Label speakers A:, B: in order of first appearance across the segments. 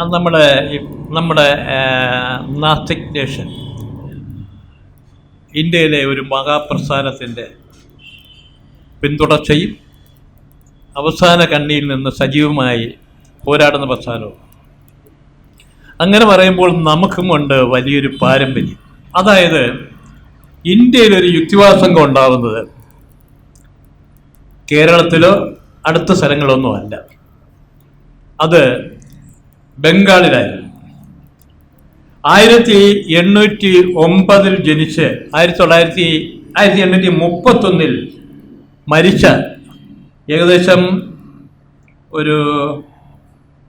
A: നമ്മുടെ നമ്മുടെ നാസ്തിക് നേഷൻ. ഇന്ത്യയിലെ ഒരു മഹാപ്രസ്ഥാനത്തിന്റെ പിന്തുടർച്ചയും അവസാന കണ്ണിയിൽ നിന്ന് സജീവമായി പോരാടുന്ന പ്രസ്ഥാനവും. അങ്ങനെ പറയുമ്പോൾ നമുക്കും ഉണ്ട് വലിയൊരു പാരമ്പര്യം. അതായത് ഇന്ത്യയിലൊരു യുക്തിവാദ സംഘം ഉണ്ടാകുന്നത് കേരളത്തിലോ അടുത്ത സ്ഥലങ്ങളൊന്നുമല്ല അത് ബംഗാളിലായിരുന്നു ആയിരത്തി എണ്ണൂറ്റി ഒമ്പതിൽ ജനിച്ച് ആയിരത്തി തൊള്ളായിരത്തി ആയിരത്തി എണ്ണൂറ്റി മുപ്പത്തൊന്നിൽ മരിച്ച ഏകദേശം ഒരു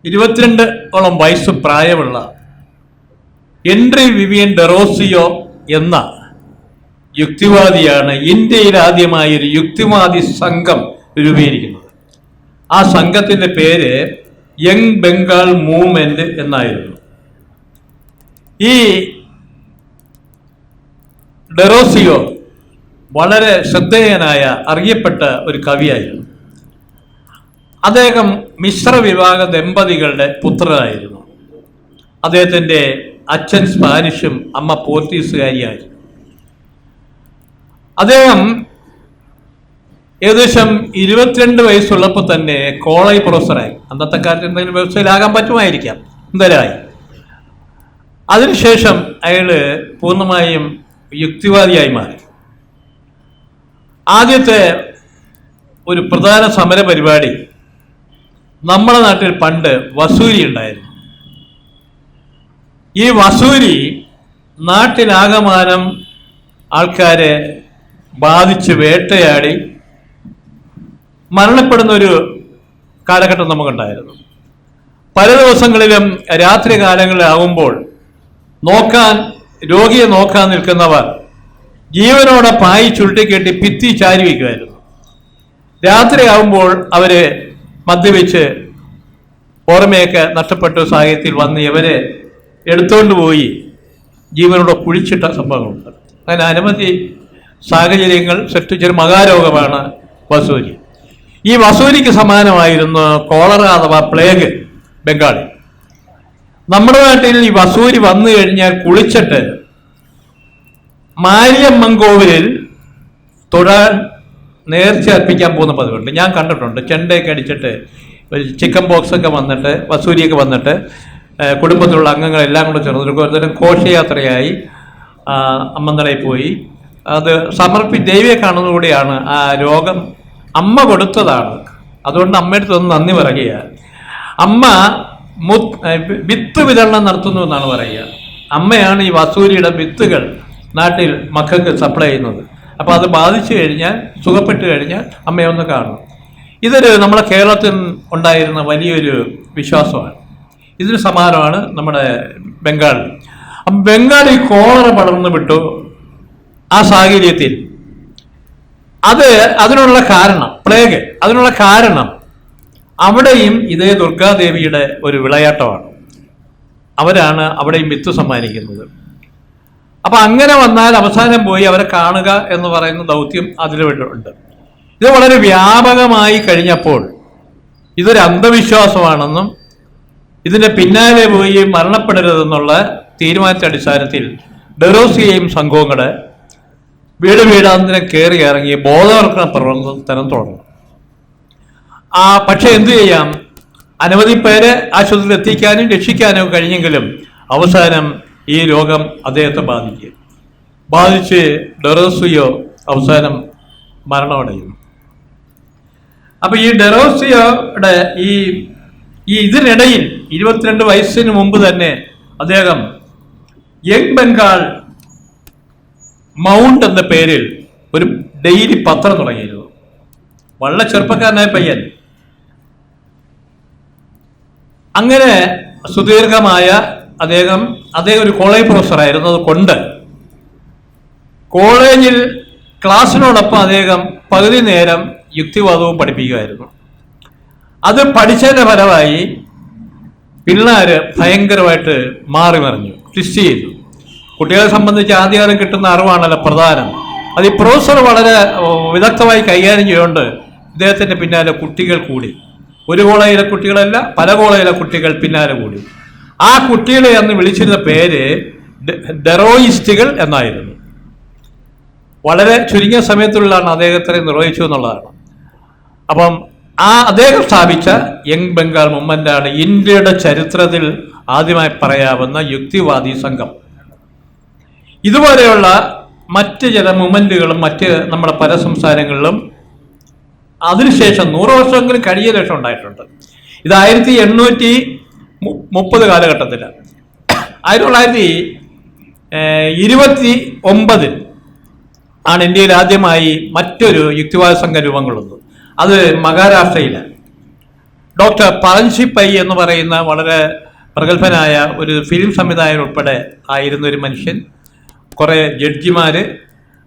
A: ഇരുപത്തിരണ്ട് ഓളം വയസ്സ് പ്രായമുള്ള എൻട്രി വിവിയൻ ഡെറോസിയോ എന്ന യുക്തിവാദിയാണ് ഇന്ത്യയിൽ ആദ്യമായി ഒരു യുക്തിവാദി സംഘം രൂപീകരിക്കുന്നത്. ആ സംഘത്തിന്റെ പേര് യങ് ബംഗാൾ മൂവ്മെന്റ് എന്നായിരുന്നു. ഈ ഡെറോസിയോ വളരെ ശ്രദ്ധേയനായ അറിയപ്പെട്ട ഒരു കവിയായിരുന്നു. അദ്ദേഹം മിശ്ര വിഭാഗ ദമ്പതികളുടെ പുത്രനായിരുന്നു. അദ്ദേഹത്തിന്റെ അച്ഛൻ സ്പാനിഷും അമ്മ പോർച്ചുഗീസുകാരിയായിരുന്നു അദ്ദേഹം ഏകദേശം ഇരുപത്തിരണ്ട് വയസ്സുള്ളപ്പോൾ തന്നെ കോളേജ് പ്രൊഫസറായി. അന്നത്തെ കാലത്ത് എന്തെങ്കിലും വ്യവസ്ഥയിലാകാൻ പറ്റുമായിരിക്കാം. എന്തായാലും അതിനുശേഷം അയാൾ പൂർണമായും യുക്തിവാദിയായി മാറി. ആദ്യത്തെ ഒരു പ്രധാന സമര പരിപാടി നമ്മുടെ നാട്ടിൽ പണ്ട് വസൂരി ഉണ്ടായിരുന്നു. ഈ വസൂരി നാട്ടിലാകമാനം ആൾക്കാരെ ബാധിച്ച് വേട്ടയാടി മരണപ്പെടുന്ന ഒരു കാലഘട്ടം നമുക്കുണ്ടായിരുന്നു. പല ദിവസങ്ങളിലും രാത്രി കാലങ്ങളിലാകുമ്പോൾ നോക്കാൻ രോഗിയെ നോക്കാൻ നിൽക്കുന്നവർ ജീവനോടെ പായി ചുരുട്ടിക്കെട്ടി ഭിത്തി ചാരി വയ്ക്കുമായിരുന്നു. രാത്രിയാകുമ്പോൾ അവർ മദ്യപിച്ച് ഓർമ്മയൊക്കെ നഷ്ടപ്പെട്ട സാഹചര്യത്തിൽ വന്ന് ഇവരെ എടുത്തുകൊണ്ട് പോയി ജീവനോടെ കുഴിച്ചിട്ട സംഭവങ്ങളുണ്ട്. അങ്ങനെ അനവധി സാഹചര്യങ്ങൾ സൃഷ്ടിച്ചൊരു മഹാരോഗമാണ് വസൂരി. ഈ വസൂരിക്ക് സമാനമായിരുന്നു കോളറ അഥവാ പ്ലേഗ് ബംഗാളി. നമ്മുടെ നാട്ടിൽ ഈ വസൂരി വന്നു കഴിഞ്ഞാൽ കുളിച്ചിട്ട് മാരിയമ്മൻ കോവിലിൽ തൊഴാൻ നേർച്ച അർപ്പിക്കാൻ പോകുന്ന പതിവുണ്ട്. ഞാൻ കണ്ടിട്ടുണ്ട്. ചെണ്ടയൊക്കെ അടിച്ചിട്ട് ഒരു ചിക്കൻ ബോക്സ് ഒക്കെ വന്നിട്ട് വസൂരിയൊക്കെ വന്നിട്ട് കുടുംബത്തിലുള്ള അംഗങ്ങളെല്ലാം കൂടെ ചേർന്ന് ഒരുതരം ഘോഷയാത്രയായി അമ്മന്തളയിൽ പോയി. അത് സമർപ്പി ദേവിയെ കാണുന്നതോടെയാണ് ആ രോഗം അമ്മ കൊടുത്തതാണ്. അതുകൊണ്ട് അമ്മയുടെ ഒന്ന് നന്ദി പറയുക. അമ്മ വിത്ത് വിതരണം നടത്തുന്നു എന്നാണ് പറയുക. അമ്മയാണ് ഈ വസൂരിയുടെ വിത്തുകൾ നാട്ടിൽ മക്കൾക്ക് സപ്ലൈ ചെയ്യുന്നത്. അപ്പോൾ അത് ബാധിച്ചു കഴിഞ്ഞാൽ സുഖപ്പെട്ട് കഴിഞ്ഞാൽ അമ്മയെ ഒന്ന് കാണും ഇതൊരു നമ്മുടെ കേരളത്തിൽ ഉണ്ടായിരുന്ന വലിയൊരു വിശ്വാസമാണ്. ഇതിന് സമാനമാണ് നമ്മുടെ അപ്പം ബംഗാളിൽ കോളറ പടർന്നു വിട്ടു ആ സാഹചര്യത്തിൽ. അത് അതിനുള്ള കാരണം പ്ലേഗ് അതിനുള്ള കാരണം അവിടെയും ഇതേ ദുർഗാദേവിയുടെ ഒരു വിളയാട്ടമാണ്. അവരാണ് അവിടെയും വിത്ത് സമ്മാനിക്കുന്നത്. അപ്പൊ അങ്ങനെ വന്നാൽ അവസാനം പോയി അവരെ കാണുക എന്ന് പറയുന്ന ദൗത്യം അതിലുണ്ട് ഇത് വളരെ വ്യാപകമായി കഴിഞ്ഞപ്പോൾ ഇതൊരു അന്ധവിശ്വാസമാണെന്നും ഇതിന്റെ പിന്നാലെ പോയി മരണപ്പെടരുതെന്നുള്ള തീരുമാനത്തിന്റെ അടിസ്ഥാനത്തിൽ ഡെറോസിയയും സംഘവും കൂടെ വീട് വീടാന്തരം കയറി ഇറങ്ങി ബോധവൽക്കരണ പ്രവർത്തനം തുടങ്ങും. ആ പക്ഷെ എന്തു ചെയ്യാം? അനവധി പേരെ ആശുപത്രിയിൽ എത്തിക്കാനും രക്ഷിക്കാനും കഴിഞ്ഞെങ്കിലും അവസാനം ഈ രോഗം അദ്ദേഹത്തെ ബാധിക്കും. ബാധിച്ച് ഡെറോസിയോ അവസാനം മരണമടയുന്നു അപ്പൊ ഈ ഡെറോസിയോയുടെ ഈ ഈ ഇതിനിടയിൽ ഇരുപത്തിരണ്ട് വയസ്സിന് മുമ്പ് തന്നെ അദ്ദേഹം യങ് ബംഗാൾ മൗണ്ട് എന്ന പേരിൽ ഒരു ഡെയിലി പത്രം തുടങ്ങിയിരുന്നു. വളരെ ചെറുപ്പക്കാരനായ പയ്യൻ. അങ്ങനെ സുദീർഘമായ അദ്ദേഹം അദ്ദേഹം ഒരു കോളേജ് പ്രൊഫസർ ആയിരുന്നത് കൊണ്ട് കോളേജിൽ ക്ലാസ്സിനോടൊപ്പം അദ്ദേഹം പകുതി നേരം യുക്തിവാദവും പഠിപ്പിക്കുമായിരുന്നു. അത് പഠിച്ചതിന്റെ ഫലമായി പിള്ളേർ ഭയങ്കരമായിട്ട് മാറി മറിഞ്ഞു ട്വിസ്റ്റ് ചെയ്തു. കുട്ടികളെ സംബന്ധിച്ച് ആദ്യകാലം കിട്ടുന്ന അറിവാണല്ലോ പ്രധാനം. അത് ഈ പ്രൊഫസർ വളരെ വിദഗ്ധമായി കൈകാര്യം ചെയ്യുകൊണ്ട് ഇദ്ദേഹത്തിന്റെ പിന്നാലെ കുട്ടികൾ കൂടി. ഒരു കോളേജിലെ കുട്ടികളല്ല പല കോളേജിലെ കുട്ടികൾ പിന്നാലെ കൂടി. ആ കുട്ടികളെ അന്ന് വിളിച്ചിരുന്ന പേര് ഡെറോയിസ്റ്റുകൾ എന്നായിരുന്നു. വളരെ ചുരുങ്ങിയ സമയത്തുള്ളിലാണ് അദ്ദേഹത്തിനെ നിർവഹിച്ചു എന്നുള്ളതാണ്. അപ്പം ആ അദ്ദേഹം സ്ഥാപിച്ച യങ് ബംഗാൾ മുമ്മന്റാണ് ഇന്ത്യയുടെ ചരിത്രത്തിൽ ആദ്യമായി പറയാവുന്ന യുക്തിവാദി സംഘം. ഇതുപോലെയുള്ള മറ്റ് ചില മൂവ്മെന്റുകളും മറ്റ് നമ്മുടെ പല സംസാരങ്ങളിലും അതിനുശേഷം നൂറ് വർഷമെങ്കിലും കഴിയ ശേഷം ഉണ്ടായിട്ടുണ്ട്. ഇത് ആയിരത്തി എണ്ണൂറ്റി മുപ്പത് കാലഘട്ടത്തിൽ ആയിരത്തി തൊള്ളായിരത്തി ഇരുപത്തി ഒമ്പതിൽ ആണ് ഇന്ത്യയിൽ ആദ്യമായി മറ്റൊരു യുക്തിവാദ സംഘം രൂപം കൊള്ളുന്നത് അത് മഹാരാഷ്ട്രയിലാണ് ഡോക്ടർ പറഞ്ചി പൈ എന്ന് പറയുന്ന വളരെ പ്രഗത്ഭനായ ഒരു ഫിലിം സംവിധായകൻ ഉൾപ്പെടെ ആയിരുന്ന ഒരു മനുഷ്യൻ. കുറേ ജഡ്ജിമാർ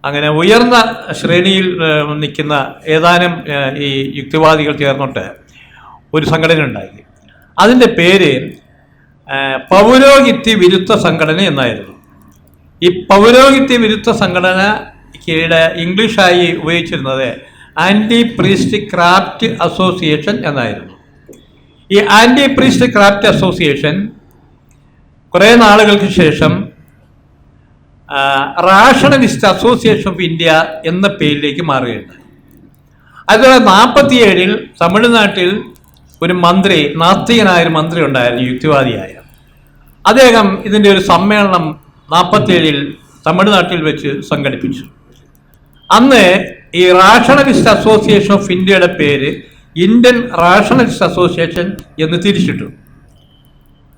A: അങ്ങനെ ഉയർന്ന ശ്രേണിയിൽ നിൽക്കുന്ന ഏതാനും ഈ യുക്തിവാദികൾ ചേർന്നിട്ട് ഒരു സംഘടന ഉണ്ടായി. അതിന്റെ പേര് പൗരോഹിത്യ വിരുദ്ധ സംഘടന എന്നായിരുന്നു. ഈ പൗരോഹിത്യ വിരുദ്ധ സംഘടന സംഘടനയ്ക്കിടെ ഇംഗ്ലീഷായി ഉപയോഗിച്ചിരുന്നത് ആന്റി പ്രീസ്റ്റ് ക്രാഫ്റ്റ് അസോസിയേഷൻ എന്നായിരുന്നു. ഈ ആന്റി പ്രീസ്റ്റ് ക്രാഫ്റ്റ് അസോസിയേഷൻ കുറേ നാളുകൾക്ക് ശേഷം റാഷണലിസ്റ്റ് അസോസിയേഷൻ ഓഫ് ഇന്ത്യ എന്ന പേരിലേക്ക് മാറുകയുണ്ടായി. അതുപോലെ നാൽപ്പത്തിയേഴിൽ തമിഴ്നാട്ടിൽ ഒരു മന്ത്രി നാസ്തികനായ ഒരു മന്ത്രി ഉണ്ടായിരുന്നു യുക്തിവാദിയായ. അദ്ദേഹം ഇതിന്റെ ഒരു സമ്മേളനം നാൽപ്പത്തിയേഴിൽ തമിഴ്നാട്ടിൽ വെച്ച് സംഘടിപ്പിച്ചു. അന്ന് ഈ റാഷണലിസ്റ്റ് അസോസിയേഷൻ ഓഫ് ഇന്ത്യയുടെ പേര് ഇന്ത്യൻ റാഷണലിസ്റ്റ് അസോസിയേഷൻ എന്ന് തിരിച്ചിട്ടു.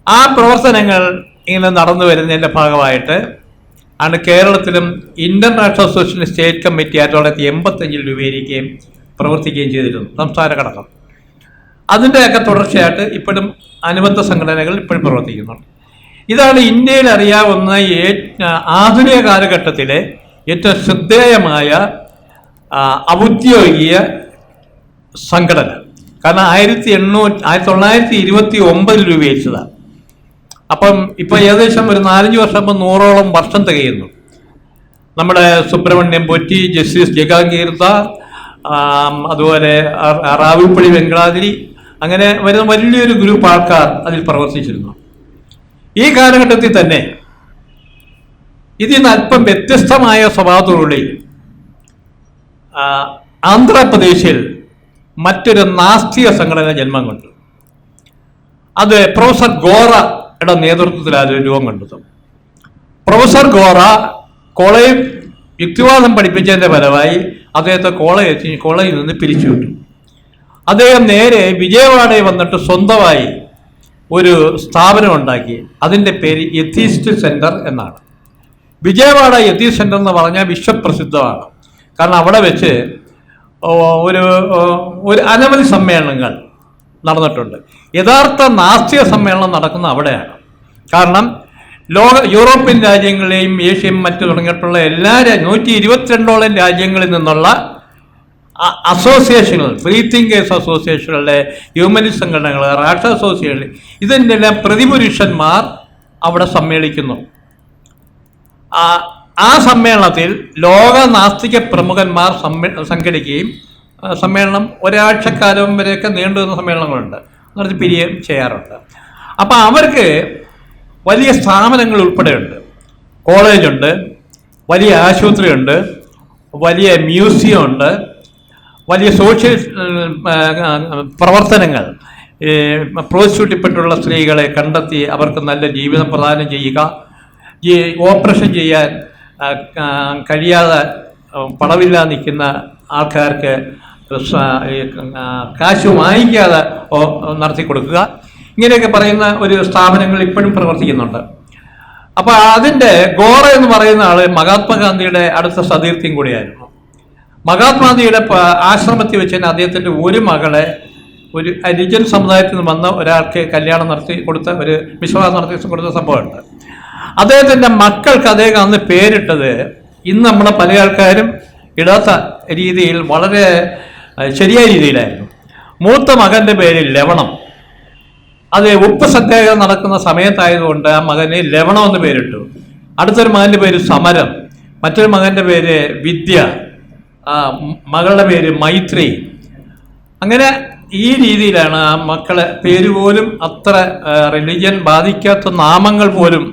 A: ആ പ്രവർത്തനങ്ങൾ ഇങ്ങനെ നടന്നു വരുന്നതിന്റെ ഭാഗമായിട്ട് ആണ് കേരളത്തിലും international national association state committee ആയിരത്തി തൊള്ളായിരത്തി എൺപത്തഞ്ചിൽ രൂപീകരിക്കുകയും പ്രവർത്തിക്കുകയും ചെയ്തിരുന്നു. സംസ്ഥാന ഘടകം. അതിന്റെയൊക്കെ തുടർച്ചയായിട്ട് ഇപ്പോഴും അനുബന്ധ സംഘടനകൾ ഇപ്പോഴും പ്രവർത്തിക്കുന്നുണ്ട്. ഇതാണ് ഇന്ത്യയിൽ അറിയാവുന്ന ഏ- ആധുനിക കാലഘട്ടത്തിലെ ഏറ്റവും ശ്രദ്ധേയമായ ഔദ്യോഗിക സംഘടന. കാരണം ആയിരത്തി എണ്ണൂറ്റി ആയിരത്തി തൊള്ളായിരത്തി ഇരുപത്തി ഒമ്പതിൽ രൂപീകരിച്ചതാണ്. അപ്പം ഇപ്പൊ ഏകദേശം ഒരു നാലഞ്ച് വർഷം ഇപ്പം നൂറോളം വർഷം തികയുന്നു. നമ്മുടെ സുബ്രഹ്മണ്യം പൊറ്റി ജസ്റ്റിസ് ജഗാകീർത്ത അതുപോലെ റാവിപ്പള്ളി വെങ്കടാതിരി അങ്ങനെ വരുന്ന വലിയൊരു ഗ്രൂപ്പ് ആൾക്കാർ അതിൽ പ്രവർത്തിച്ചിരുന്നു. ഈ കാലഘട്ടത്തിൽ തന്നെ ഇതിൽ നിന്ന് അല്പം വ്യത്യസ്തമായ സ്വഭാവത്തോടുകൂടി ആന്ധ്രാപ്രദേശിൽ മറ്റൊരു നാസ്തിക സംഘടന ജന്മം കൊണ്ടു. അത് പ്രൊഫസർ ഗോറയുടെ ആ രൂപം കണ്ടെത്തും? പ്രൊഫസർ ഗോറ കോളേജ് യുക്തിവാദം പഠിപ്പിച്ചതിന്റെ ഫലമായി അദ്ദേഹത്തെ കോളേജ് കോളേജിൽ നിന്ന് പിരിച്ചുവിട്ടു അദ്ദേഹം നേരെ വിജയവാഡയിൽ വന്നിട്ട് സ്വന്തമായി ഒരു സ്ഥാപനം ഉണ്ടാക്കി. അതിന്റെ പേര് എത്തീസ്റ്റ് സെന്റർ എന്നാണ്. വിജയവാഡ എത്തീസ്റ്റ് സെന്റർ എന്ന് പറഞ്ഞാൽ വിശ്വപ്രസിദ്ധമാണ്. കാരണം അവിടെ വെച്ച് ഒരു ഒരു അനവധി സമ്മേളനങ്ങൾ നടന്നിട്ടുണ്ട്. യഥാർത്ഥ നാസ്തിക സമ്മേളനം നടക്കുന്ന അവിടെയാണ്. കാരണം ലോക യൂറോപ്യൻ രാജ്യങ്ങളെയും ഏഷ്യയും മറ്റു തുടങ്ങിയിട്ടുള്ള എല്ലാ നൂറ്റി ഇരുപത്തിരണ്ടോളം രാജ്യങ്ങളിൽ നിന്നുള്ള അസോസിയേഷനുകൾ ഫ്രീ തിങ്കേഴ്സ് അസോസിയേഷനുകളുടെ ഹ്യൂമനിസ്റ്റ് സംഘടനകൾ റാഷ്ട്ര അസോസിയേഷൻ ഇതിന്റെ എല്ലാം പ്രതിപുരുഷന്മാർ അവിടെ സമ്മേളിക്കുന്നു. ആ സമ്മേളനത്തിൽ ലോക നാസ്തിക പ്രമുഖന്മാർ സമ്മേ സംഘടിക്കുകയും സമ്മേളനം ഒരാഴ്ചക്കാലം വരെയൊക്കെ നീണ്ടുവരുന്ന സമ്മേളനങ്ങളുണ്ട്. നടത്തി പിരിയുകയും ചെയ്യാറുണ്ട്. അപ്പം അവർക്ക് വലിയ സ്ഥാപനങ്ങൾ ഉൾപ്പെടെയുണ്ട്. കോളേജുണ്ട് വലിയ ആശുപത്രിയുണ്ട് വലിയ മ്യൂസിയം ഉണ്ട് വലിയ സോഷ്യൽ പ്രവർത്തനങ്ങൾ പ്രോസിക്യൂട്ടിപ്പെട്ടുള്ള സ്ത്രീകളെ കണ്ടെത്തി അവർക്ക് നല്ല ജീവിതം പ്രദാനം ചെയ്യുക ഈ ഓപ്പറേഷൻ ചെയ്യാൻ കഴിയാതെ പണമില്ലാതെ നിൽക്കുന്ന ആൾക്കാർക്ക് കാശ് വാങ്ങിക്കാതെ നടത്തി കൊടുക്കുക ഇങ്ങനെയൊക്കെ പറയുന്ന ഒരു സ്ഥാപനങ്ങൾ ഇപ്പോഴും പ്രവർത്തിക്കുന്നുണ്ട്. അപ്പൊ അതിന്റെ ഗോറ എന്ന് പറയുന്ന ആൾ മഹാത്മാഗാന്ധിയുടെ അടുത്ത സതീർത്ഥ്യം കൂടിയായിരുന്നു. മഹാത്മാഗാന്ധിയുടെ ആശ്രമത്തിൽ വെച്ച് തന്നെ അദ്ദേഹത്തിന്റെ ഒരു മകളെ ഒരു ഹരിജൻ സമുദായത്തിൽ നിന്ന് വന്ന ഒരാൾക്ക് കല്യാണം നടത്തി കൊടുത്ത ഒരു വിശ്വാസം നടത്തി കൊടുത്ത സംഭവമുണ്ട്. അദ്ദേഹത്തിന്റെ മക്കൾക്ക് അദ്ദേഹം അന്ന് പേരിട്ടത് ഇന്ന് നമ്മളെ പല ആൾക്കാരും ഇടാത്ത രീതിയിൽ വളരെ ശരിയായ രീതിയിലായിരുന്നു. മൂത്ത മകന്റെ പേര് ലവണം. അത് ഉപ്പ് സത്യാഗ്രഹം നടക്കുന്ന സമയത്തായതുകൊണ്ട് ആ മകന് ലവണം എന്ന് പേരിട്ടു. അടുത്തൊരു മകന്റെ പേര് സമരം. മറ്റൊരു മകന്റെ പേര് വിദ്യ. മകളുടെ പേര് മൈത്രി. അങ്ങനെ ഈ രീതിയിലാണ് ആ മക്കളെ പേര് പോലും അത്ര റിലിജിയൻ ബാധിക്കാത്ത നാമങ്ങൾ പോലും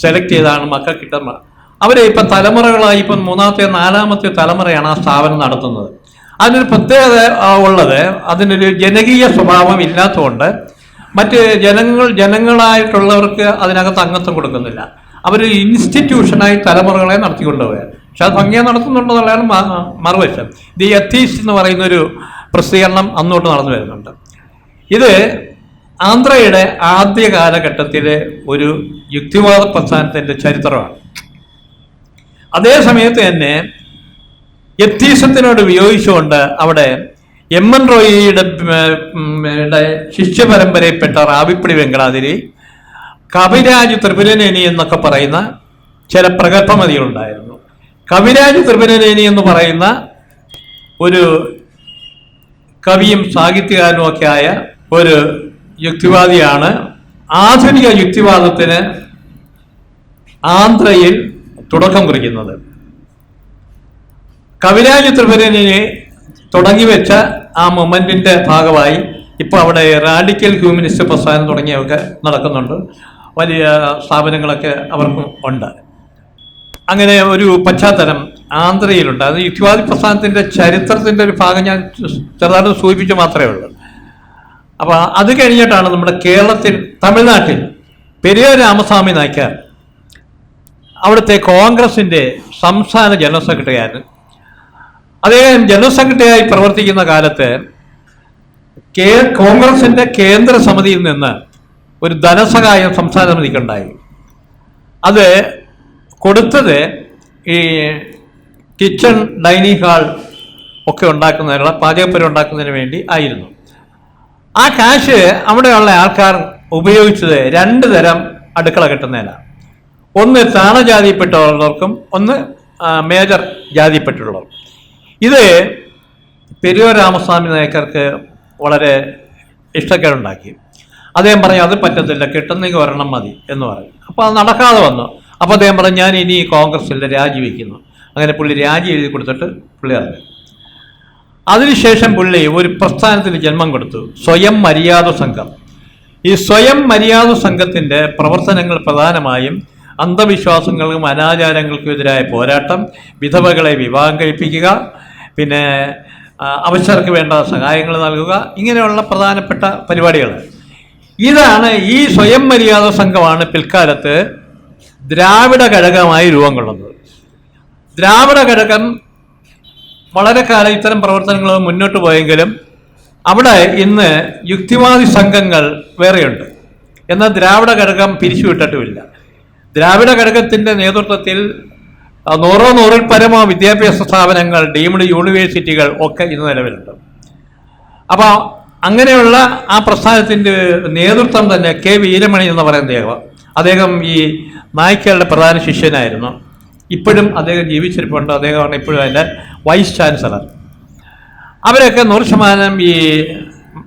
A: സെലക്ട് ചെയ്താണ് മക്കൾ കിട്ടുന്നത്. അവരെ ഇപ്പം തലമുറകളായി ഇപ്പം മൂന്നാമത്തെ നാലാമത്തെ തലമുറയാണ് ആ സ്ഥാപനം നടത്തുന്നത്. അതിനൊരു പ്രത്യേകത ഉള്ളത് അതിനൊരു ജനകീയ സ്വഭാവം ഇല്ലാത്തതുകൊണ്ട് മറ്റ് ജനങ്ങൾ ജനങ്ങളായിട്ടുള്ളവർക്ക് അതിനകത്ത് അംഗത്വം കൊടുക്കുന്നില്ല. അവർ ഇൻസ്റ്റിറ്റ്യൂഷനായി തലമുറകളെ നടത്തിക്കൊണ്ടുപോവുക പക്ഷെ അത് ഭംഗിയെ നടത്തുന്നുണ്ടെന്നുള്ളതാണ് മറുവശം. ദി എത്തീസ്റ്റ് എന്ന് പറയുന്ന ഒരു പ്രസിദ്ധീകരണം അന്നോട്ട് നടന്നു വരുന്നുണ്ട്. ഇത് ആന്ധ്രയുടെ ആദ്യ കാലഘട്ടത്തിലെ ഒരു യുക്തിവാദ പ്രസ്ഥാനത്തിന്റെ ചരിത്രമാണ്. അതേ സമയത്ത് തന്നെ എത്തീസത്തിനോട് വിയോജിച്ചുകൊണ്ട് അവിടെ എം എൻ റോയിയുടെ ശിഷ്യ പരമ്പരയിൽപ്പെട്ട റാവിപ്പിടി വെങ്കടാതിരി കവിരാജ് ത്രിപുരനേനി എന്നൊക്കെ പറയുന്ന ചില പ്രഗത്ഭമതികളുണ്ടായിരുന്നു. കവിരാജ് ത്രിപുരനേനി എന്ന് പറയുന്ന ഒരു കവിയും സാഹിത്യകാരനും ഒക്കെ ആയ ഒരു യുക്തിവാദിയാണ്. ആധുനിക യുക്തിവാദത്തിന് ആന്ധ്രയിൽ തുടക്കം കുറിക്കുന്നത്. കവിരാജ് ത്രിപുരനെ തുടങ്ങി വെച്ച ആ മൊമെന്റിന്റെ ഭാഗമായി ഇപ്പോൾ അവിടെ റാഡിക്കൽ ഹ്യൂമനിസ്റ്റ് പ്രസ്ഥാനം തുടങ്ങിയൊക്കെ നടക്കുന്നുണ്ട്. വലിയ സ്ഥാപനങ്ങളൊക്കെ അവർക്കും ഉണ്ട്. അങ്ങനെ ഒരു പശ്ചാത്തലം ആന്ധ്രയിലുണ്ട്. അത് യുക്തിവാദി പ്രസ്ഥാനത്തിന്റെ ചരിത്രത്തിന്റെ ഒരു ഭാഗം ഞാൻ ചെറുതായിട്ട് സൂചിപ്പിച്ചു മാത്രമേ ഉള്ളൂ. അപ്പൊ അത് കഴിഞ്ഞിട്ടാണ് നമ്മുടെ കേരളത്തിൽ തമിഴ്നാട്ടിൽ പെരിയ രാമസ്വാമി നായ്ക്കാർ അവിടുത്തെ കോൺഗ്രസിന്റെ സംസ്ഥാന ജനറൽ സെക്രട്ടറി ആയിരുന്നു അദ്ദേഹം ജനറൽ സെക്രട്ടറിയായി പ്രവർത്തിക്കുന്ന കാലത്ത് കോൺഗ്രസിന്റെ കേന്ദ്ര സമിതിയിൽ നിന്ന് ഒരു ധനസഹായം സംസ്ഥാന സമിതിക്കുണ്ടായി. അത് കൊടുത്തത് ഈ കിച്ചൺ ഡൈനിങ് ഹാൾ ഒക്കെ ഉണ്ടാക്കുന്നതിനുള്ള പാചകപ്പുരം ഉണ്ടാക്കുന്നതിന് വേണ്ടി ആയിരുന്നു. ആ കാശ് അവിടെയുള്ള ആൾക്കാർ ഉപയോഗിച്ചത് രണ്ട് തരം അടുക്കള കിട്ടുന്നതിനാണ് ഒന്ന് താണജാതിയിൽപ്പെട്ടുള്ളവർക്കും ഒന്ന് മേജർ ജാതിയിൽപ്പെട്ടുള്ളവർ ഇത് പെരിയോർ രാമസ്വാമി നായക്കർക്ക് വളരെ ഇഷ്ടക്കേടുണ്ടാക്കി. അദ്ദേഹം പറഞ്ഞു അത് പറ്റത്തില്ല കിട്ടുന്നെങ്കിൽ ഒരെണ്ണം മതി എന്ന് പറഞ്ഞു. അപ്പോൾ അത് നടക്കാതെ വന്നു. അപ്പോൾ അദ്ദേഹം പറഞ്ഞു ഞാൻ ഇനി കോൺഗ്രസിൽ രാജിവെക്കുന്നു. അങ്ങനെ പുള്ളി രാജി എഴുതി കൊടുത്തിട്ട് പുള്ളി ഇറങ്ങി. അതിനുശേഷം പുള്ളി ഒരു പ്രസ്ഥാനത്തിന് ജന്മം കൊടുത്തു സ്വയം മര്യാദ സംഘം. ഈ സ്വയം മര്യാദ സംഘത്തിന്റെ പ്രവർത്തനങ്ങൾ പ്രധാനമായും അന്ധവിശ്വാസങ്ങൾക്കും അനാചാരങ്ങൾക്കും എതിരായ പോരാട്ടം വിധവകളെ വിവാഹം കഴിപ്പിക്കുക പിന്നെ അവശർക്ക് വേണ്ട സഹായങ്ങൾ നൽകുക ഇങ്ങനെയുള്ള പ്രധാനപ്പെട്ട പരിപാടികൾ. ഇതാണ് ഈ സ്വയം മര്യാദ സംഘമാണ് പിൽക്കാലത്ത് ദ്രാവിഡ ഘടകമായി രൂപം കൊള്ളുന്നത്. ദ്രാവിഡ ഘടകം വളരെ കാലം ഇത്തരം പ്രവർത്തനങ്ങൾ മുന്നോട്ട് പോയെങ്കിലും അവിടെ ഇന്ന് യുക്തിവാദി സംഘങ്ങൾ വേറെയുണ്ട്. എന്നാൽ ദ്രാവിഡ ഘടകം പിരിച്ചുവിട്ടിട്ടുമില്ല. ദ്രാവിഡ ഘടകത്തിന്റെ നേതൃത്വത്തിൽ നൂറോ നൂറിൽ പരമോ വിദ്യാഭ്യാസ സ്ഥാപനങ്ങൾ ഡീംഡ് യൂണിവേഴ്സിറ്റികൾ ഒക്കെ ഇന്ന് നിലവിലുണ്ട്. അപ്പോൾ അങ്ങനെയുള്ള ആ പ്രസ്ഥാനത്തിന്റെ നേതൃത്വം തന്നെ കെ വീരമണി എന്ന് പറയുന്ന അദ്ദേഹം അദ്ദേഹം ഈ നായ്ക്കളുടെ പ്രധാന ശിഷ്യനായിരുന്നു. ഇപ്പോഴും അദ്ദേഹം ജീവിച്ചിരിപ്പുണ്ട്. അദ്ദേഹമാണ് ഇപ്പോഴും അതിന്റെ വൈസ് ചാൻസലർ. അവരൊക്കെ നൂറ് ശതമാനം ഈ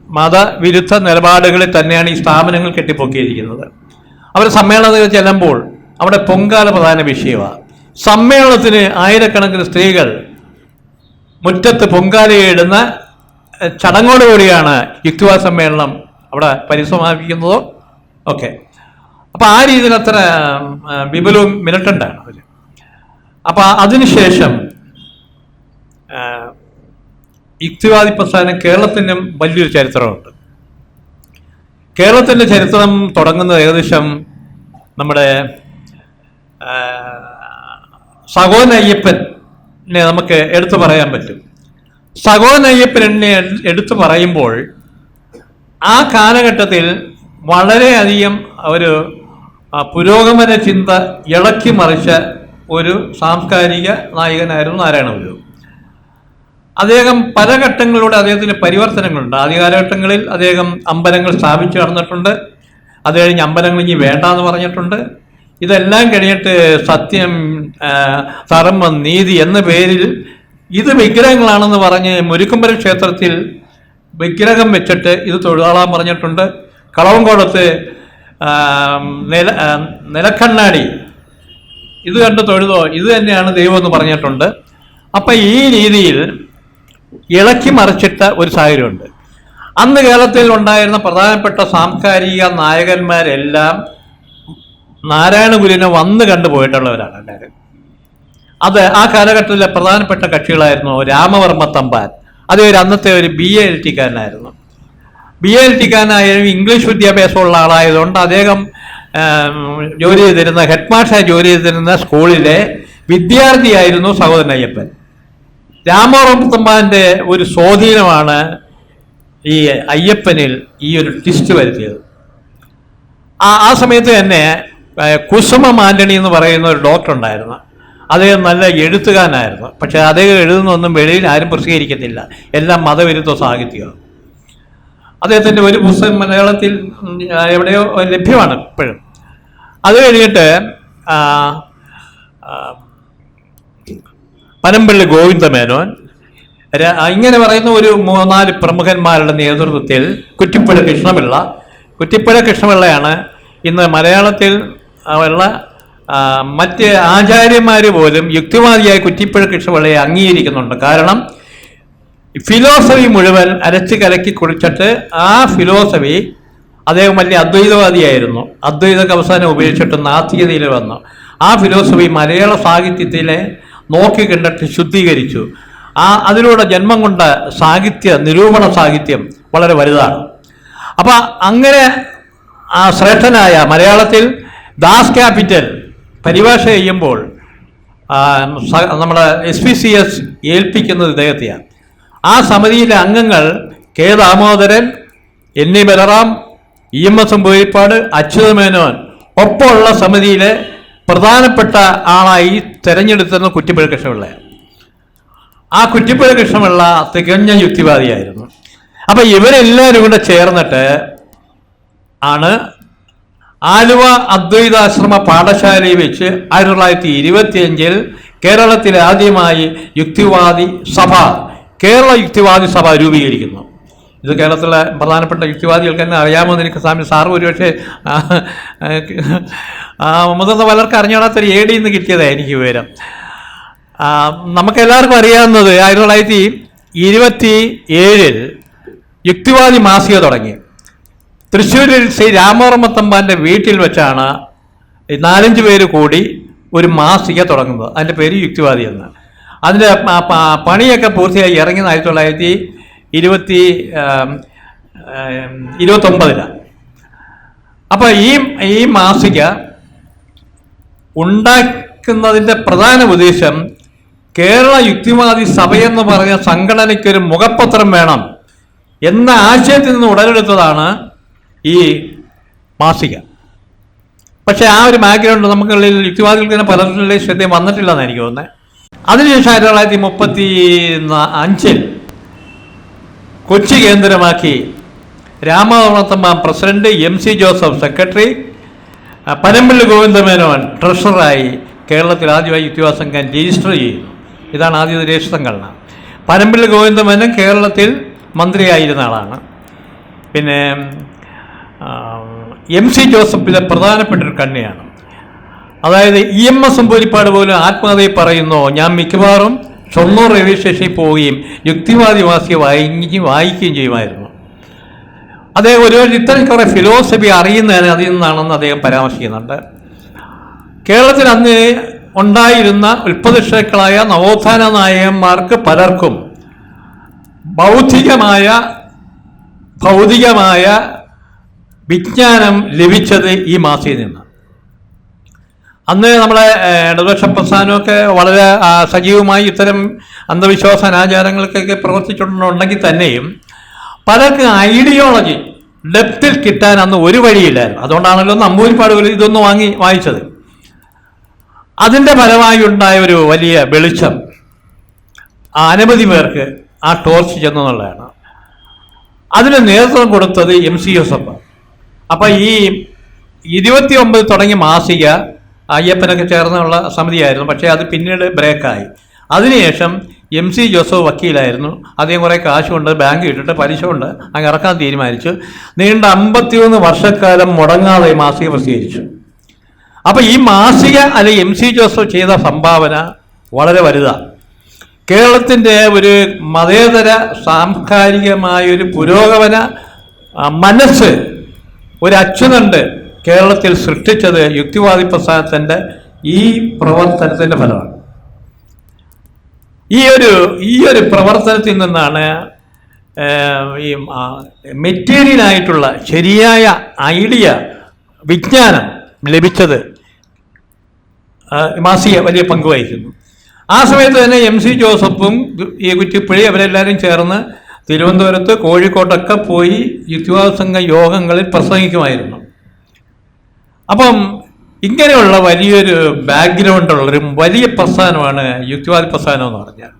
A: മതവിരുദ്ധ നിലപാടുകളിൽ തന്നെയാണ് ഈ സ്ഥാപനങ്ങൾ കെട്ടിപ്പൊക്കിയിരിക്കുന്നത്. അവർ സമ്മേളനത്തിൽ ചെല്ലുമ്പോൾ അവിടെ പൊങ്കാല പ്രധാന വിഷയമാണ്. സമ്മേളനത്തിന് ആയിരക്കണക്കിന് സ്ത്രീകൾ മുറ്റത്ത് പൊങ്കാലയിടുന്ന ചടങ്ങോട് ചടങ്ങോടുകൂടിയാണ് യുക്തിവാദ സമ്മേളനം അവിടെ പരിസമാപിക്കുന്നതോ ഓക്കെ അപ്പോൾ ആ രീതിയിൽ അത്ര വിപുലവും മിരട്ടണ്ടാണ് അവർ. അപ്പോൾ അതിനുശേഷം യുക്തിവാദി പ്രസ്ഥാനം കേരളത്തിനും വലിയൊരു ചരിത്രമുണ്ട്. കേരളത്തിന്റെ ചരിത്രം തുടങ്ങുന്നത് ഏകദേശം നമ്മുടെ അയ്യപ്പനെ നമുക്ക് എടുത്തു പറയാൻ പറ്റും. സഹോദരൻ അയ്യപ്പനെ എടുത്തു പറയുമ്പോൾ ആ കാലഘട്ടത്തിൽ വളരെയധികം ഒരു പുരോഗമന ചിന്ത ഇളക്കി മറിച്ച ഒരു സാംസ്കാരിക നായകനായിരുന്നു നാരായണ ഗുരു അദ്ദേഹം പല ഘട്ടങ്ങളിലൂടെ അദ്ദേഹത്തിന് പരിവർത്തനങ്ങളുണ്ട്. ആദ്യ കാലഘട്ടങ്ങളിൽ അദ്ദേഹം അമ്പലങ്ങൾ സ്ഥാപിച്ചു നടന്നിട്ടുണ്ട്. അത് കഴിഞ്ഞ് അമ്പലങ്ങൾ ഇനി വേണ്ടാന്ന് പറഞ്ഞിട്ടുണ്ട്. ഇതെല്ലാം കഴിഞ്ഞിട്ട് സത്യം ധർമ്മം നീതി എന്ന പേരിൽ ഇത് വിഗ്രഹങ്ങളാണെന്ന് പറഞ്ഞ് മുരുക്കുമ്പര ക്ഷേത്രത്തിൽ വിഗ്രഹം വെച്ചിട്ട് ഇത് തൊഴിലാളാൻ പറഞ്ഞിട്ടുണ്ട്. കളവങ്കോടത്ത് നില നിലക്കണ്ണാടി. ഇത് കണ്ട് തൊഴുതോ? ഇത് തന്നെയാണ് ദൈവം എന്ന് പറഞ്ഞിട്ടുണ്ട്. അപ്പം ഈ രീതിയിൽ ഇളക്കി മറിച്ചിട്ട ഒരു സാഹചര്യമുണ്ട്. അന്ന് കേരളത്തിൽ ഉണ്ടായിരുന്ന പ്രധാനപ്പെട്ട സാംസ്കാരിക നായകന്മാരെല്ലാം നാരായണ ഗുരുവിനെ വന്ന് കണ്ടുപോയിട്ടുള്ളവരാണ് എല്ലാവരും. അത് ആ കാലഘട്ടത്തിലെ പ്രധാനപ്പെട്ട കക്ഷികളായിരുന്നു രാമവർമ്മ തമ്പാൻ. അത് ഒരു അന്നത്തെ ഒരു ബി എ എൽ ടിക്കാരനായിരുന്നു ബി എൽ ടിക്കാരനായാലും ഇംഗ്ലീഷ് വിദ്യാഭ്യാസമുള്ള ആളായതുകൊണ്ട് അദ്ദേഹം ജോലി ചെയ്തിരുന്ന ഹെഡ് മാസ്റ്റർ ജോലി ചെയ്തിരുന്ന സ്കൂളിലെ വിദ്യാർത്ഥിയായിരുന്നു സഹോദരൻ അയ്യപ്പൻ രാമവർമ്മ തമ്പാന്റെ ഒരു സ്വാധീനമാണ് ഈ അയ്യപ്പനിൽ ഈ ഒരു ട്വിസ്റ്റ് വരുത്തിയത്. ആ ആ സമയത്ത് തന്നെ കുസുമം ആന്റണി എന്ന് പറയുന്ന ഒരു ഡോക്ടർ ഉണ്ടായിരുന്നു. അദ്ദേഹം നല്ല എഴുത്തുകാരനായിരുന്നു. പക്ഷേ അദ്ദേഹം എഴുതുന്നൊന്നും വെളിയിൽ ആരും പ്രസിദ്ധീകരിക്കത്തില്ല. എല്ലാം മതവിരുദ്ധ സാഹിത്യമാണ്. അദ്ദേഹത്തിന്റെ ഒരു പുസ്തകം മലയാളത്തിൽ എവിടെയോ ലഭ്യമാണ് ഇപ്പോഴും. അത് കഴിഞ്ഞിട്ട് പനമ്പള്ളി ഗോവിന്ദമേനോൻ ഇങ്ങനെ പറയുന്ന ഒരു മൂന്നാൽ പ്രമുഖന്മാരുടെ നേതൃത്വത്തിൽ കുറ്റിപ്പുഴ കൃഷ്ണപിള്ള. കുറ്റിപ്പുഴ കൃഷ്ണപിള്ളയാണ് ഇന്ന് മലയാളത്തിൽ ഉള്ള മറ്റ് ആചാര്യന്മാർ പോലും യുക്തിവാദിയായ കുറ്റിപ്പുഴ കൃഷ്ണപിള്ളയെ അംഗീകരിക്കുന്നുണ്ട്. കാരണം ഫിലോസഫി മുഴുവൻ അരച്ച് കലക്കി കുടിച്ചിട്ട് ആ ഫിലോസഫി അദ്ദേഹം വലിയ അദ്വൈതവാദിയായിരുന്നു. അദ്വൈതക്ക് അവസാനം ഉപേക്ഷിച്ചിട്ട് നാസ്തികതയിൽ വന്നു. ആ ഫിലോസഫി മലയാള സാഹിത്യത്തിലെ നോക്കി കണ്ടിട്ട് ശുദ്ധീകരിച്ചു. ആ അതിലൂടെ ജന്മം കൊണ്ട സാഹിത്യ നിരൂപണ സാഹിത്യം വളരെ വലുതാണ്. അപ്പം അങ്ങനെ ആ ശ്രേഷ്ഠനായ മലയാളത്തിൽ ദാസ് ക്യാപിറ്റൽ പരിഭാഷ ചെയ്യുമ്പോൾ നമ്മുടെ എസ് പി സി എസ് ഏൽപ്പിക്കുന്നത് ഇദ്ദേഹത്തെയാണ്. ആ സമിതിയിലെ അംഗങ്ങൾ K Damodaran N E Balaram E M S Namboodiripad Achutha Menon ഒപ്പമുള്ള സമിതിയിലെ പ്രധാനപ്പെട്ട ആളായി തെരഞ്ഞെടുത്തിരുന്ന കുറ്റിപ്പുഴ കൃഷ്ണപിള്ള ആ കുറ്റിപ്പുഴ കൃഷ്ണപിള്ള തികഞ്ഞ യുക്തിവാദിയായിരുന്നു. അപ്പം ഇവരെല്ലാവരും കൂടെ ചേർന്നിട്ട് ആണ് ആലുവ അദ്വൈതാശ്രമ പാഠശാലയിൽ വെച്ച് ആയിരത്തി തൊള്ളായിരത്തി ഇരുപത്തിയഞ്ചിൽ കേരളത്തിൽ ആദ്യമായി യുക്തിവാദി സഭ കേരള യുക്തിവാദി സഭ രൂപീകരിക്കുന്നു. ഇത് കേരളത്തിലെ പ്രധാനപ്പെട്ട യുക്തിവാദികൾക്ക് തന്നെ അറിയാമെന്ന് എനിക്ക് സ്വാമി സാറ് ഒരുപക്ഷെ മുതിർന്ന പലർക്കും അറിഞ്ഞാടാത്തൊരു എ ഡി നിന്ന് കിട്ടിയതാണ് എനിക്ക് വിവരം. നമുക്കെല്ലാവർക്കും അറിയാവുന്നത് ആയിരത്തി തൊള്ളായിരത്തി ഇരുപത്തി ഏഴിൽ യുക്തിവാദി മാസിക തുടങ്ങി. തൃശ്ശൂരിൽ ശ്രീ രാമവർമ്മ തമ്പാന്റെ വീട്ടിൽ വെച്ചാണ് നാലഞ്ച് പേര് കൂടി ഒരു മാസിക തുടങ്ങുന്നത്. അതിന്റെ പേര് യുക്തിവാദി എന്ന്. അതിന്റെ പണിയൊക്കെ പൂർത്തിയായി ഇറങ്ങിയത് ആയിരത്തി തൊള്ളായിരത്തി ഇരുപത്തി ഇരുപത്തൊമ്പതിലാണ് അപ്പോൾ ഈ ഈ മാസിക ഉണ്ടാക്കുന്നതിന്റെ പ്രധാന ഉദ്ദേശം കേരള യുക്തിവാദി സഭയെന്ന് പറഞ്ഞ സംഘടനയ്ക്കൊരു മുഖപത്രം വേണം എന്ന ആശയത്തിൽ നിന്ന് ഉടലെടുത്തതാണ് ഈ മാസിക. പക്ഷേ ആ ഒരു ബാക്ക്ഗ്രൗണ്ട് നമുക്കുള്ളിൽ യുക്തിവാദികൾക്ക് പലരുടെ ശ്രദ്ധയും വന്നിട്ടില്ലെന്ന് എനിക്ക് തോന്നുന്നത്. അതിനുശേഷം ആയിരത്തി തൊള്ളായിരത്തി മുപ്പത്തി അഞ്ചിൽ കൊച്ചി കേന്ദ്രമാക്കി രാമവർണത്തമ്മ president M C Joseph secretary Panampilly Govinda Menon ട്രഷററായി കേരളത്തിൽ ആദ്യമായി യുക്തിവാദ സംഘം രജിസ്റ്റർ ചെയ്യുന്നു. ഇതാണ് ആദ്യത്തെ രജിസ്റ്റർ സംഘടന പനമ്പള്ളി ഗോവിന്ദമേനോൻ കേരളത്തിൽ മന്ത്രിയായിരുന്ന ആളാണ്. പിന്നെ എം സി ജോസഫിലെ പ്രധാനപ്പെട്ട ഒരു കണ്ണിയാണ്. അതായത് ഇ എം എസ് എമ്പൂരിപ്പാട് പോലും ആത്മകഥയിൽ പറയുന്നു ഞാൻ മിക്കവാറും ഷൊർണൂർ റെയിൽവേ സ്റ്റേഷനിൽ പോവുകയും യുക്തിവാദി മാസിക വായിക്കുകയും വായിക്കുകയും ചെയ്യുമായിരുന്നു. അദ്ദേഹം ഒരു ഇത്തരം കുറേ ഫിലോസഫി അറിയുന്നതിന് അതിൽ നിന്നാണെന്ന് അദ്ദേഹം പരാമർശിക്കുന്നുണ്ട്. കേരളത്തിൽ അന്ന് ഉണ്ടായിരുന്ന ഉൽപ്പതിഷ്ടാക്കളായ നവോത്ഥാന നായകന്മാർക്ക് പലർക്കും ബൗദ്ധികമായ ഭൗതികമായ വിജ്ഞാനം ലഭിച്ചത് ഈ മാസിയിൽ നിന്ന് അന്ന് നമ്മളെ ഇടതുപക്ഷ പ്രസ്ഥാനമൊക്കെ വളരെ സജീവമായി ഇത്തരം അന്ധവിശ്വാസ അനാചാരങ്ങൾക്കൊക്കെ പ്രവർത്തിച്ചിട്ടുണ്ടെങ്കിൽ തന്നെയും പലർക്കും ഐഡിയോളജി ഡെപ്തിൽ കിട്ടാൻ അന്ന് ഒരു വഴിയില്ലായിരുന്നു. അതുകൊണ്ടാണല്ലോ നമ്പൂരിപ്പാട് ഇതൊന്ന് വാങ്ങി വായിച്ചത്. അതിന്റെ ഫലമായി ഉണ്ടായ ഒരു വലിയ വെളിച്ചം അനവധി പേർക്ക് ആ ടോർച്ച് ചെന്നെന്നുള്ളതാണ് അതിന് നേതൃത്വം കൊടുത്തത് എം സി ജോസഫ് അപ്പം ഈ ഇരുപത്തി ഒമ്പത് തുടങ്ങിയ മാസിക അയ്യപ്പനൊക്കെ ചേർന്നുള്ള സമിതിയായിരുന്നു. പക്ഷേ അത് പിന്നീട് ബ്രേക്കായി. അതിനുശേഷം എം സി ജോസഫ് വക്കീലായിരുന്നു. അദ്ദേഹം കുറേ കാശുണ്ട് ബാങ്ക് ഇട്ടിട്ട് പലിശ കൊണ്ട് അങ്ങ് ഇറക്കാൻ തീരുമാനിച്ചു. നീണ്ട അമ്പത്തിയൊന്ന് വർഷക്കാലം മുടങ്ങാതെ മാസിക പ്രസിദ്ധീകരിച്ചു. അപ്പം ഈ മാസിക അല്ലെ എം സി ജോസഫ് ചെയ്ത സംഭാവന വളരെ വലുതാണ് കേരളത്തിന്റെ ഒരു മതേതര സാംസ്കാരികമായൊരു പുരോഗമന മനസ്സ് ഒരു അച്യുതണ്ട് കേരളത്തിൽ സൃഷ്ടിച്ചത് യുക്തിവാദി പ്രസ്ഥാനത്തിന്റെ ഈ പ്രവർത്തനത്തിന്റെ ഫലമാണ്. ഈ ഒരു ഈ ഒരു പ്രവർത്തനത്തിൽ നിന്നാണ് ഈ മെറ്റീരിയലായിട്ടുള്ള ശരിയായ ഐഡിയ വിജ്ഞാനം ലഭിച്ചത് മാസിക വലിയ പങ്ക് വഹിക്കുന്നു. ആ സമയത്ത് തന്നെ എം സി ജോസഫും ഈ കുറ്റിപ്പുഴി അവരെല്ലാവരും ചേർന്ന് തിരുവനന്തപുരത്ത് കോഴിക്കോട്ടൊക്കെ പോയി യുക്തിവാദ സംഘ യോഗങ്ങളിൽ പ്രസംഗിക്കുമായിരുന്നു. അപ്പം ഇങ്ങനെയുള്ള വലിയൊരു ബാക്ക്ഗ്രൗണ്ടുള്ളൊരു വലിയ പ്രസ്ഥാനമാണ് യുക്തിവാദി പ്രസ്ഥാനം എന്ന് പറഞ്ഞാൽ.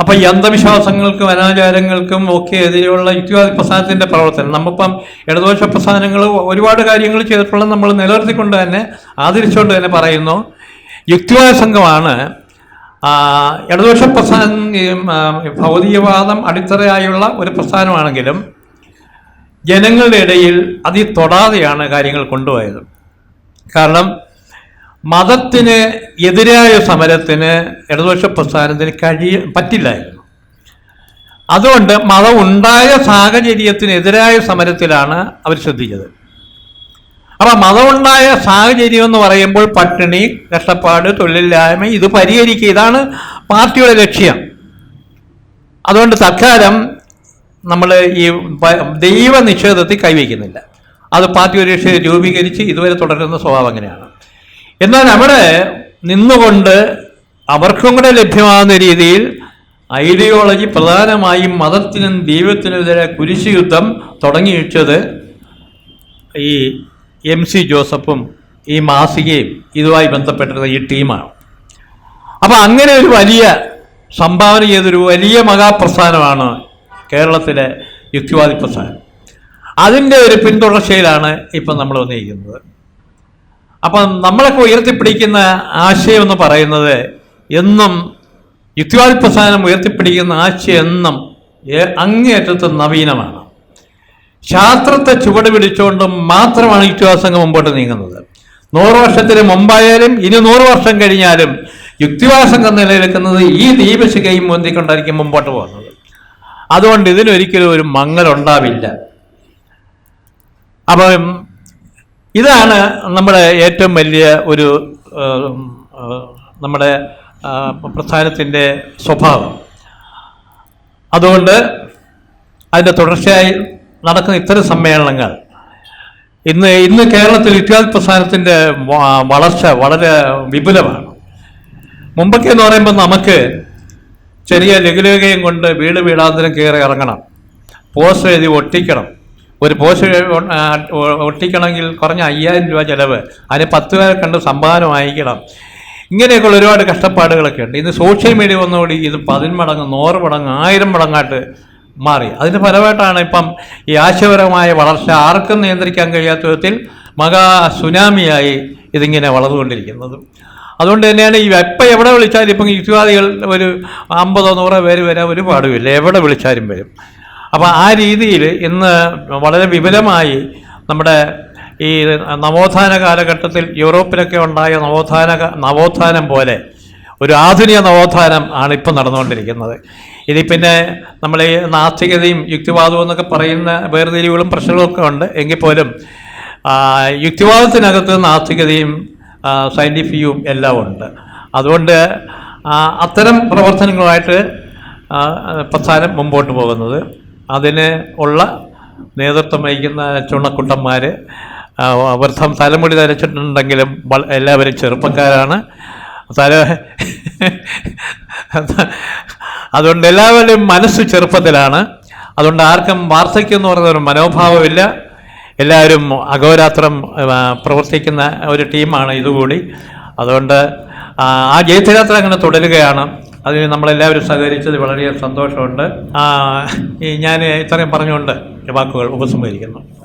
A: അപ്പം ഈ അന്ധവിശ്വാസങ്ങൾക്കും അനാചാരങ്ങൾക്കും ഒക്കെ എതിരെയുള്ള യുക്തിവാദി പ്രസ്ഥാനത്തിന്റെ പ്രവർത്തനം. നമ്മിപ്പം ഇടതുപക്ഷ പ്രസ്ഥാനങ്ങൾ ഒരുപാട് കാര്യങ്ങൾ ചെയ്തിട്ടുള്ള നമ്മൾ നിലനിർത്തിക്കൊണ്ട് തന്നെ ആദരിച്ചുകൊണ്ട് തന്നെ പറയുന്നു. യുക്തിവാദ സംഘമാണ് ഇടതുപക്ഷ പ്രസ്ഥാനം ഭൗതികവാദം അടിത്തറയായുള്ള ഒരു പ്രസ്ഥാനമാണെങ്കിലും ജനങ്ങളുടെ ഇടയിൽ അതിൽ തൊടാതെയാണ് കാര്യങ്ങൾ കൊണ്ടുപോയത്. കാരണം മതത്തിന് എതിരായ സമരത്തിന് ഇടതുപക്ഷ പ്രസ്ഥാനത്തിന് കഴിയ പറ്റില്ലായിരുന്നു. അതുകൊണ്ട് മതം ഉണ്ടായ സാഹചര്യത്തിനെതിരായ സമരത്തിലാണ് അവർ ശ്രദ്ധിച്ചത്. അപ്പം മതമുണ്ടായ സാഹചര്യം എന്ന് പറയുമ്പോൾ പട്ടിണി കഷ്ടപ്പാട് തൊഴിലില്ലായ്മ ഇത് പരിഹരിക്കുക ഇതാണ് പാർട്ടിയുടെ ലക്ഷ്യം. അതുകൊണ്ട് തൽക്കാലം നമ്മൾ ഈ ദൈവ നിഷേധത്തിൽ കൈവയ്ക്കുന്നില്ല. അത് പാർട്ടി ഒരു രൂപീകരിച്ച് ഇതുവരെ തുടരുന്ന സ്വഭാവം അങ്ങനെയാണ്. എന്നാൽ അവിടെ നിന്നുകൊണ്ട് അവർക്കും കൂടെ ലഭ്യമാകുന്ന രീതിയിൽ ഐഡിയോളജി പ്രധാനമായും മതത്തിനും ദൈവത്തിനുമെതിരെ കുരിശ് യുദ്ധം വെച്ചത് ഈ എം സി ജോസഫും ഈ മാസികയും ഇതുമായി ബന്ധപ്പെട്ടിരുന്ന ഈ ടീമാണ്. അപ്പോൾ അങ്ങനെ ഒരു വലിയ സംഭാവന ചെയ്തൊരു വലിയ മഹാപ്രസ്ഥാനമാണ് കേരളത്തിലെ യുക്തിവാദി പ്രസ്ഥാനം. അതിന്റെ ഒരു പിന്തുടർച്ചയിലാണ് ഇപ്പം നമ്മൾ വന്നിരിക്കുന്നത്. അപ്പം നമ്മളൊക്കെ ഉയർത്തിപ്പിടിക്കുന്ന ആശയം എന്ന് പറയുന്നത് എന്നും യുക്തിവാദി പ്രസ്ഥാനം ഉയർത്തിപ്പിടിക്കുന്ന ആശയം എന്നും അങ്ങേയറ്റത്ത് നവീനമാണ്. ശാസ്ത്രത്തെ ചുവട് പിടിച്ചുകൊണ്ട് മാത്രമാണ് ഈ സംഘം മുമ്പോട്ട് നീങ്ങുന്നത്. നൂറ് വർഷത്തിന് മുമ്പായാലും ഇനി നൂറ് വർഷം കഴിഞ്ഞാലും യുക്തിവാദ സംഘം നിലനിൽക്കുന്നത് ഈ ദീപശിഖയും മുന്തിക്കൊണ്ടായിരിക്കും മുമ്പോട്ട് പോകുന്നത്. അതുകൊണ്ട് ഇതിനൊരിക്കലും ഒരു മങ്ങലുണ്ടാവില്ല അപ്പം ഇതാണ് നമ്മുടെ ഏറ്റവും വലിയ ഒരു നമ്മുടെ പ്രസ്ഥാനത്തിന്റെ സ്വഭാവം. അതുകൊണ്ട് അതിന്റെ തുടർച്ചയായി നടക്കുന്ന ഇത്തരം സമ്മേളനങ്ങൾ. ഇന്ന് ഇന്ന് കേരളത്തിൽ ഇത്യാദി പ്രസ്ഥാനത്തിന്റെ വളർച്ച വളരെ വിപുലമാണ്. മുമ്പൊക്കെ എന്ന് പറയുമ്പോൾ നമുക്ക് ചെറിയ ലഘുലേഖയും കൊണ്ട് വീട് വീടാന്തരം കയറി ഇറങ്ങണം. പോസ്റ്റ് എഴുതി ഒട്ടിക്കണം. ഒരു പോസ്റ്റ് ഒട്ടിക്കണമെങ്കിൽ കുറഞ്ഞ അയ്യായിരം രൂപ ചിലവ്. അതിന് പത്ത് പേരെ കണ്ട് സംഭാവന വാങ്ങിക്കണം. ഇങ്ങനെയൊക്കെയുള്ള ഒരുപാട് കഷ്ടപ്പാടുകളൊക്കെ ഉണ്ട്. ഇന്ന് സോഷ്യൽ മീഡിയ വന്നുകൂടി ഇത് പതിന്മടങ്ങ് നൂറ് മടങ്ങ് ആയിരം മടങ്ങായിട്ട് മാറി. അതിന്റെ ഫലമായിട്ടാണ് ഇപ്പം ഈ ആശയപരമായ വളർച്ച ആർക്കും നിയന്ത്രിക്കാൻ കഴിയാത്ത വിധത്തിൽ മഹാ സുനാമിയായി ഇതിങ്ങനെ വളർന്നുകൊണ്ടിരിക്കുന്നത്. അതുകൊണ്ട് തന്നെയാണ് ഈ എപ്പോൾ എവിടെ വിളിച്ചാലും ഇപ്പം യുക്തിവാദികൾ ഒരു അമ്പതോ നൂറോ പേര് വരാൻ ഒരു പാടുമില്ല. എവിടെ വിളിച്ചാലും വരും. അപ്പോൾ ആ രീതിയിൽ ഇന്ന് വളരെ വിപുലമായി നമ്മുടെ ഈ നവോത്ഥാന കാലഘട്ടത്തിൽ യൂറോപ്പിലൊക്കെ ഉണ്ടായ നവോത്ഥാന നവോത്ഥാനം പോലെ ഒരു ആധുനിക നവോത്ഥാനം ആണ് ഇപ്പം നടന്നുകൊണ്ടിരിക്കുന്നത്. ഇതിൽ പിന്നെ നമ്മൾ ഈ നാസ്തികതയും യുക്തിവാദവും എന്നൊക്കെ പറയുന്ന വേർതിരിവുകളും പ്രശ്നങ്ങളൊക്കെ ഉണ്ട്. എങ്കിൽ പോലും യുക്തിവാദത്തിനകത്ത് നാസ്തികതയും സയന്റിഫിയും എല്ലാം ഉണ്ട്. അതുകൊണ്ട് അത്തരം പ്രവർത്തനങ്ങളുമായിട്ട് പ്രസ്ഥാനം മുമ്പോട്ട് പോകുന്നത്. അതിന് ഉള്ള നേതൃത്വം വഹിക്കുന്ന ചുണക്കുട്ടന്മാർ വൃദ്ധം തലമുടി തരച്ചിട്ടുണ്ടെങ്കിലും എല്ലാവരും ചെറുപ്പക്കാരാണ്. തല. അതുകൊണ്ട് എല്ലാവരുടെയും മനസ്സ് ചെറുപ്പത്തിലാണ്. അതുകൊണ്ട് ആർക്കും വാർദ്ധക്യം എന്ന് പറയുന്ന ഒരു മനോഭാവമില്ല. എല്ലാവരും അഘോരാത്രം പ്രവർത്തിക്കുന്ന ഒരു ടീമാണ് ഇതുകൂടി. അതുകൊണ്ട് ആ, ജയത്തിയാത്ര അങ്ങനെ തുടരുകയാണ്. അതിന് നമ്മളെല്ലാവരും സഹകരിച്ചത് വളരെ സന്തോഷമുണ്ട്. ഞാൻ ഇത്രയും പറഞ്ഞുകൊണ്ട് വാക്കുകൾ ഉപസംഹരിക്കുന്നു.